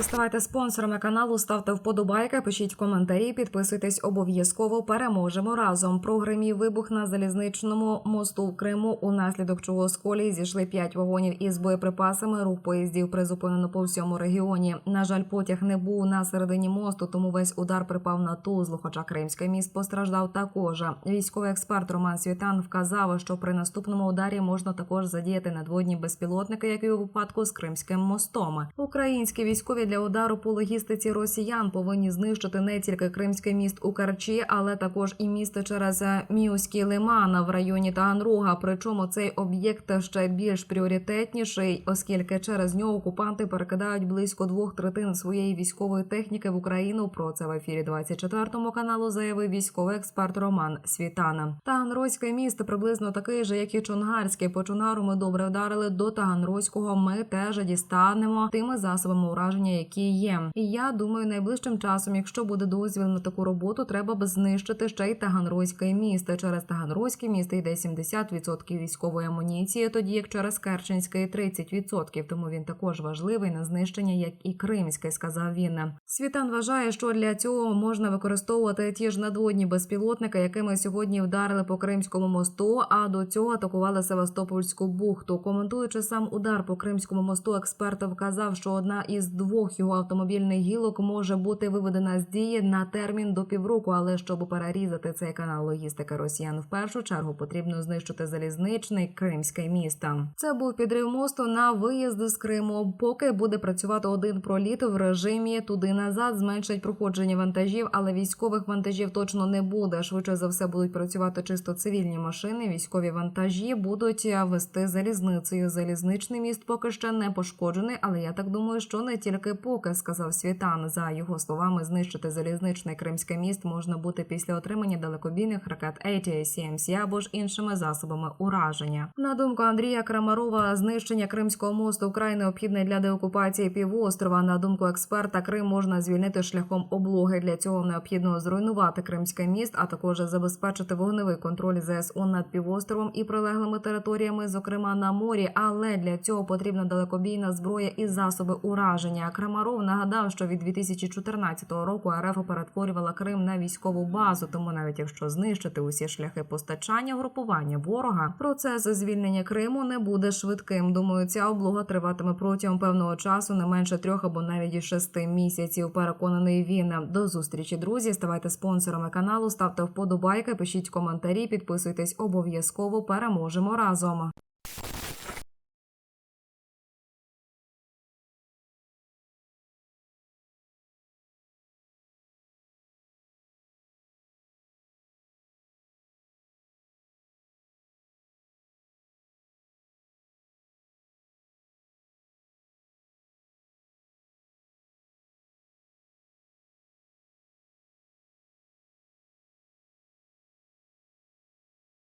Ставайте спонсорами каналу, ставте вподобайки, пишіть коментарі, підписуйтесь обов'язково. Переможемо разом. Прогримів вибух на залізничному мосту в Криму, унаслідок чого з колії зійшли п'ять вагонів із боєприпасами. Рух поїздів призупинено по всьому регіоні. На жаль, потяг не був на середині мосту, тому весь удар припав на Тузлу. Хоча Кримський міст постраждав також. Військовий експерт Роман Світан вказав, що при наступному ударі можна також задіяти надводні безпілотники, як і у випадку з Кримським мостом. Українські військові для удару по логістиці росіян повинні знищити не тільки Кримський міст у Карчі, але також і місто через Міуський лиман в районі Таганрога. Причому цей об'єкт ще більш пріоритетніший, оскільки через нього окупанти перекидають близько двох третин своєї військової техніки в Україну. Про це в ефірі 24 каналу заявив військовий експерт Роман Світана. Таганрозьке місто приблизно такий же, як і Чонгарське. По Чонгару ми добре вдарили до Таганрозького. Ми теж дістанемо тими засобами ураження, які є. І я думаю, найближчим часом, якщо буде дозвіл на таку роботу, треба б знищити ще й Таганрозьке місто. Через Таганрозьке місто йде 70% військової амуніції, тоді як через Керченське 30%. Тому він також важливий на знищення, як і Кримське, сказав він. Світан вважає, що для цього можна використовувати ті ж надводні безпілотники, якими сьогодні вдарили по Кримському мосту. А до цього атакували Севастопольську бухту. Коментуючи сам удар по Кримському мосту, експерт вказав, що одна із двох його автомобільних гілок може бути виведена з дії на термін до півроку. Але щоб перерізати цей канал логістики росіян, в першу чергу потрібно знищити залізничний кримське місто. Це був підрив мосту на виїзд з Криму. Поки буде працювати один проліт в режимі туди назад, зменшать проходження вантажів, але військових вантажів точно не буде. Швидше за все будуть працювати чисто цивільні машини. Військові вантажі будуть вести залізницею. Залізничний міст поки ще не пошкоджений, але я так думаю, що не тільки поки сказав Світан. За його словами, знищити залізничний кримське міст можна бути після отримання далекобійних ракет ATACMC або ж іншими засобами ураження. На думку Андрія Крамарова, знищення Кримського мосту вкрай необхідне для деокупації півострова. На думку експерта, Крим можна звільнити шляхом облоги. Для цього необхідно зруйнувати Кримське міст, а також забезпечити вогневий контроль ЗСУ над півостровом і прилеглими територіями, зокрема на морі. Але для цього потрібна далекобійна зброя і засоби ураження. Крамаров нагадав, що від 2014 року РФ перетворювала Крим на військову базу. Тому навіть якщо знищити усі шляхи постачання групування ворога, процес звільнення Криму не буде швидким. Думаю, ця облога триватиме протягом певного часу, не менше трьох або навіть шести місяців. Переконаний він. До зустрічі, друзі. Ставайте спонсорами каналу, ставте вподобайки, пишіть коментарі, підписуйтесь обов'язково. Переможемо разом.